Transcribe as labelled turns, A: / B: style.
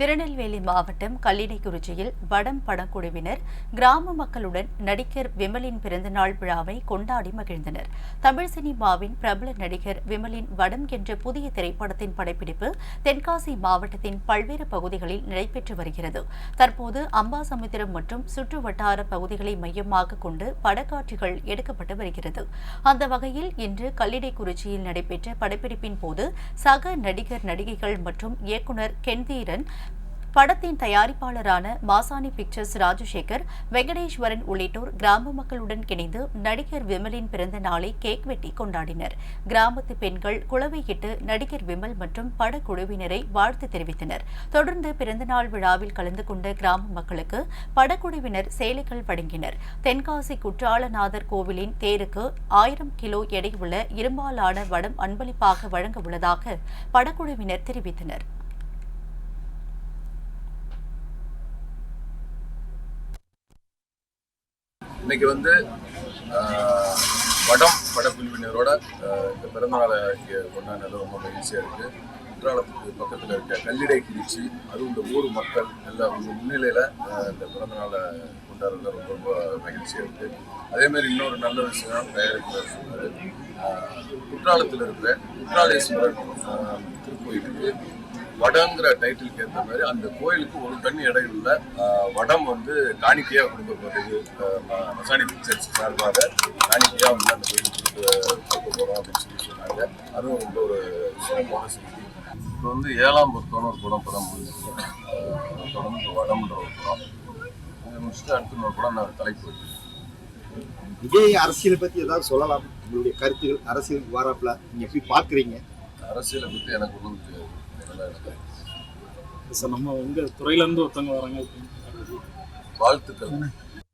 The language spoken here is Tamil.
A: திருநெல்வேலி மாவட்டம் கல்லிடைக்குறிச்சியில் வடம் படக்குழுவினர் கிராம மக்களுடன் நடிகர் விமலின் பிறந்தநாள் விழாவை கொண்டாடி மகிழ்ந்தனர். தமிழ் சினிமாவின் பிரபல நடிகர் விமலின் வடம் என்ற புதிய திரைப்படத்தின் படப்பிடிப்பு தென்காசி மாவட்டத்தின் பல்வேறு பகுதிகளில் நடைபெற்று வருகிறது. தற்போது அம்பாசமுத்திரம் மற்றும் சுற்று வட்டார பகுதிகளை மையமாக கொண்டு படக்காட்சிகள் எடுக்கப்பட்டு வருகிறது. அந்த வகையில் இன்று கல்லிடைக்குறிச்சியில் நடைபெற்ற படப்பிடிப்பின் போது சக நடிகர் நடிகைகள் மற்றும் இயக்குனர் கென்தீரன் படத்தின் தயாரிப்பாளரான மாசாணி பிக்சர்ஸ் ராஜசேகர் வெங்கடேஸ்வரன் உள்ளிட்டோர் கிராம மக்களுடன் இணைந்து நடிகர் விமலின் பிறந்த நாளை கேக் வெட்டி கொண்டாடினர். கிராமத்து பெண்கள் குளவையிட்டு நடிகர் விமல் மற்றும் படக்குழுவினரை வாழ்த்து தெரிவித்தனர். தொடர்ந்து பிறந்தநாள் விழாவில் கலந்து கொண்ட கிராம மக்களுக்கு படக்குழுவினர் சேலைகள் வழங்கினர். தென்காசி குற்றாலநாதர் கோவிலின் தேருக்கு ஆயிரம் கிலோ எடையுள்ள இரும்பாலான வடம் அன்பளிப்பாக வழங்க உள்ளதாக படக்குழுவினர் தெரிவித்தனர்.
B: இன்னைக்கு வந்து வடம் படக்குழுவினரோட இந்த பிறந்தநாளை இங்கே கொண்டாடினது ரொம்ப மகிழ்ச்சியாக இருக்குது குற்றாலத்துக்கு பக்கத்தில் இருக்க கல்லிடை குறிச்சி அதுவும் இந்த ஊர் மக்கள் எல்லாம் உங்க முன்னிலையில் இந்த பிறந்தநாளை கொண்டாடுறதுல ரொம்ப ரொம்ப மகிழ்ச்சியாக இருக்குது அதேமாதிரி இன்னொரு நல்ல விஷயம் தயாரிப்பாளர் சொன்னார். குற்றாலத்தில் இருக்கிற குற்றாலேஸ்வரர் ஆஹ், திருக்கோயிலுக்கு வடங்கிற டைட்டிலுக்கு ஏற்ற மாதிரி அந்த கோயிலுக்கு ஒரு தண்ணி இடையில வடம் வந்து காணிக்கையா கொடுக்கப்படுது ஆஹ், மசாணி பிக்சர்ஸ் சார்பாக காணிக்கையா வந்து அந்த கோயிலுக்கு கொடுக்க போறோம் அப்படின்னு சொல்லி சொன்னாங்க. அதுவும் ரொம்ப ஒரு சிறப்பான செய்தி. இப்போ வந்து ஏழாம் பொருத்தம்னு ஒரு படம் படம் முடிஞ்சிருக்கு. தொடர்ந்து வடம்ன்ற ஒரு படம். இதை முடிச்சுட்டு அடுத்த ஒரு படம் நான் தலைப்பு
C: விஜய் அரசியலை பத்தி ஏதாவது சொல்லலாம்? உங்களுடைய கருத்துகள் அரசியலுக்கு வராப்புல நீங்க எப்படி பாக்குறீங்க
B: அரசியலை பற்றி எனக்கு ஒன்றும் தெரியாது.
D: சார் நம்ம உங்க துறையில இருந்து ஒருத்தவங்க வராங்க.
B: வாழ்த்துக்கள்.